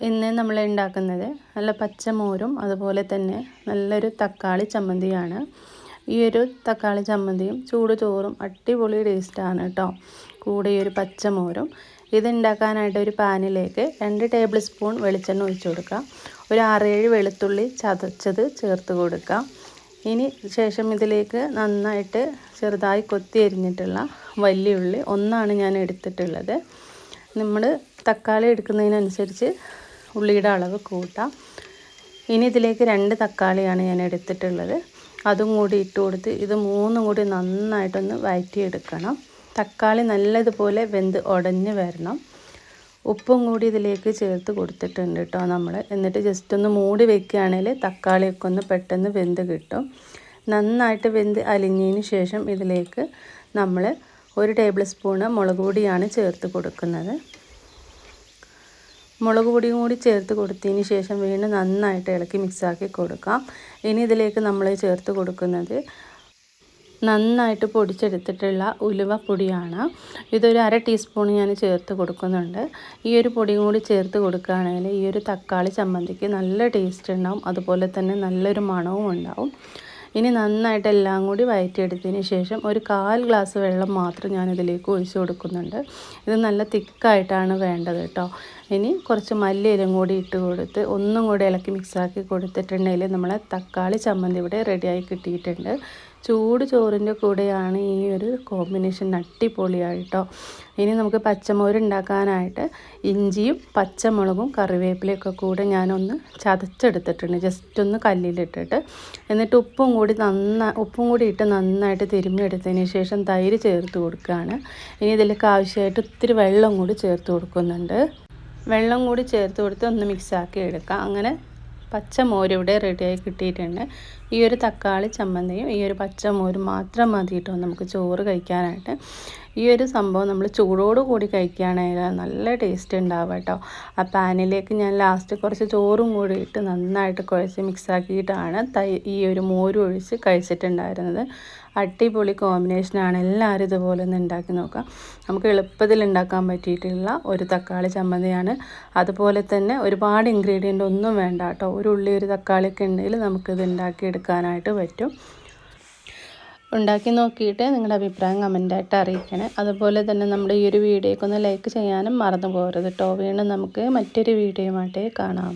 ഇന്ന് നമ്മൾ ഉണ്ടാക്കുന്നത് നല്ല പച്ചമോരും അതുപോലെ തന്നെ നല്ലൊരു തക്കാളി ചമ്മന്തിയാണ്. ഈ ഒരു തക്കാളി ചമ്മന്തിയും ചൂട് ചോറും അടിപൊളി ടേസ്റ്റാണ് കേട്ടോ കൂടെ ഈ ഒരു പച്ചമോരും. ഇത് ഉണ്ടാക്കാനായിട്ട് ഒരു പാനിലേക്ക് രണ്ട് ടേബിൾ സ്പൂൺ വെളിച്ചെണ്ണ ഒഴിച്ചു കൊടുക്കാം. ഒരു ആറേഴ് വെളുത്തുള്ളി ചതച്ചത് ചേർത്ത് കൊടുക്കാം. ഇനി ശേഷം ഇതിലേക്ക് നന്നായിട്ട് ചെറുതായി കൊത്തി എരിഞ്ഞിട്ടുള്ള വലിയ ഉള്ളി ഒന്നാണ് ഞാൻ എടുത്തിട്ടുള്ളത്. നമ്മൾ തക്കാളി എടുക്കുന്നതിനനുസരിച്ച് ഉള്ളിയുടെ അളവ് കൂട്ടാം. ഇനി ഇതിലേക്ക് രണ്ട് തക്കാളിയാണ് ഞാൻ എടുത്തിട്ടുള്ളത്. അതും കൂടി ഇട്ട് കൊടുത്ത് ഇത് മൂന്നും കൂടി നന്നായിട്ടൊന്ന് വഴറ്റിയെടുക്കണം തക്കാളി നല്ലതുപോലെ വെന്ത് ഉടഞ്ഞ് വരണം. ഉപ്പും കൂടി ഇതിലേക്ക് ചേർത്ത് കൊടുത്തിട്ടുണ്ട് കേട്ടോ നമ്മൾ എന്നിട്ട് ജസ്റ്റ് ഒന്ന് മൂടി വെക്കുകയാണെങ്കിൽ തക്കാളിയൊക്കെ ഒന്ന് പെട്ടെന്ന് വെന്ത് കിട്ടും. നന്നായിട്ട് വെന്ത് അലിഞ്ഞതിന് ശേഷം ഇതിലേക്ക് നമ്മൾ ഒരു ടേബിൾ സ്പൂണ് മുളക് പൊടിയാണ് ചേർത്ത് കൊടുക്കുന്നത്. മുളക് പൊടിയും കൂടി ചേർത്ത് കൊടുത്തതിന് ശേഷം വീണ്ടും നന്നായിട്ട് ഇളക്കി മിക്സാക്കി കൊടുക്കാം. ഇനി ഇതിലേക്ക് നമ്മൾ ചേർത്ത് കൊടുക്കുന്നത് നന്നായിട്ട് പൊടിച്ചെടുത്തിട്ടുള്ള ഉലുവ പൊടിയാണ്. ഇതൊരു അര ടീസ്പൂൺ ഞാൻ ചേർത്ത് കൊടുക്കുന്നുണ്ട്. ഈ ഒരു പൊടിയും കൂടി ചേർത്ത് കൊടുക്കുകയാണെങ്കിൽ ഈ ഒരു തക്കാളി ചമ്മന്തിക്ക് നല്ല ടേസ്റ്റ് ഉണ്ടാവും. അതുപോലെ തന്നെ നല്ലൊരു മണവും ഉണ്ടാവും. ഇനി നന്നായിട്ട് എല്ലാം കൂടി വയറ്റിയെടുത്തതിന് ശേഷം ഒരു കാൽ ഗ്ലാസ് വെള്ളം മാത്രം ഞാൻ ഇതിലേക്ക് ഒഴിച്ചു കൊടുക്കുന്നുണ്ട്. ഇത് നല്ല തിക്കായിട്ടാണ് വേണ്ടത് കേട്ടോ. ഇനി കുറച്ച് മല്ലിയിലും കൂടി ഇട്ട് കൊടുത്ത് ഒന്നും കൂടി ഇളക്കി മിക്സാക്കി കൊടുത്തിട്ടുണ്ടെങ്കിൽ നമ്മളെ തക്കാളി ചമ്മന്തി ഇവിടെ റെഡിയായി കിട്ടിയിട്ടുണ്ട്. ചൂട് ചോറിന്റെ കൂടെയാണ് ഈ ഒരു കോമ്പിനേഷൻ അടിപൊളിയായിട്ടോ. ഇനി നമുക്ക് പച്ചമോര് ഉണ്ടാക്കാനായിട്ട് ഇഞ്ചിയും പച്ചമുളകും കറിവേപ്പിലയൊക്കെ കൂടെ ഞാനൊന്ന് ചതച്ചെടുത്തിട്ടുണ്ട്. ജസ്റ്റ് ഒന്ന് കല്ലിലിട്ടിട്ട്. എന്നിട്ട് ഉപ്പും കൂടി നന്നായി ഉപ്പും കൂടി ഇട്ട് നന്നായിട്ട് തിരുമ്മിയെടുത്തതിന് ശേഷം തൈര് ചേർത്ത് കൊടുക്കുകയാണ്. ഇനി ഇതിലേക്ക് ആവശ്യമായിട്ട് ഒത്തിരി വെള്ളം കൂടി ചേർത്ത് കൊടുക്കുന്നുണ്ട്. വെള്ളം കൂടി ചേർത്ത് കൊടുത്ത് ഒന്ന് മിക്സാക്കി എടുക്കാം. അങ്ങനെ പച്ചമോര് ഇവിടെ റെഡിയായി കിട്ടിയിട്ടുണ്ട്. ഈ ഒരു തക്കാളി ചമ്മന്തിയും ഈ ഒരു പച്ചമോരും മാത്രം മതി കേട്ടോ നമുക്ക് ചോറ് കഴിക്കാനായിട്ട്. ഈ ഒരു സംഭവം നമ്മൾ ചൂടോട് കൂടി കഴിക്കുകയാണെങ്കിൽ നല്ല ടേസ്റ്റ് ഉണ്ടാവും കേട്ടോ. ആ പാനിലേക്ക് ഞാൻ ലാസ്റ്റ് കുറച്ച് ചോറും കൂടി ഇട്ട് നന്നായിട്ട് കുഴച്ച് മിക്സാക്കിയിട്ടാണ് തൈ ഈ ഒരു മോരും ഒഴിച്ച് കഴിച്ചിട്ടുണ്ടായിരുന്നത്. അടിപൊളി കോമ്പിനേഷനാണ് എല്ലാവരും ഇതുപോലെ ഒന്ന് ഉണ്ടാക്കി നോക്കാം നമുക്ക് എളുപ്പത്തിൽ ഉണ്ടാക്കാൻ പറ്റിയിട്ടുള്ള ഒരു തക്കാളി ചമ്മന്തിയാണ്. അതുപോലെ തന്നെ ഒരുപാട് ഇൻഗ്രീഡിയന്റ് ഒന്നും വേണ്ട കേട്ടോ. ഒരു ഉള്ളി ഒരു തക്കാളിയൊക്കെ ഉണ്ടെങ്കിൽ നമുക്കിത് ഉണ്ടാക്കിയെടുക്കാനായിട്ട് പറ്റും. ഉണ്ടാക്കി നോക്കിയിട്ട് നിങ്ങളുടെ അഭിപ്രായം കമന്റായിട്ട് അറിയിക്കണേ. അതുപോലെ തന്നെ നമ്മുടെ ഈ ഒരു വീഡിയോയ്ക്ക് ഒന്ന് ലൈക്ക് ചെയ്യാനും മറന്നു പോകരുത് കേട്ടോ വീണ്ടും നമുക്ക് മറ്റൊരു വീഡിയോയുമായിട്ട് കാണാം.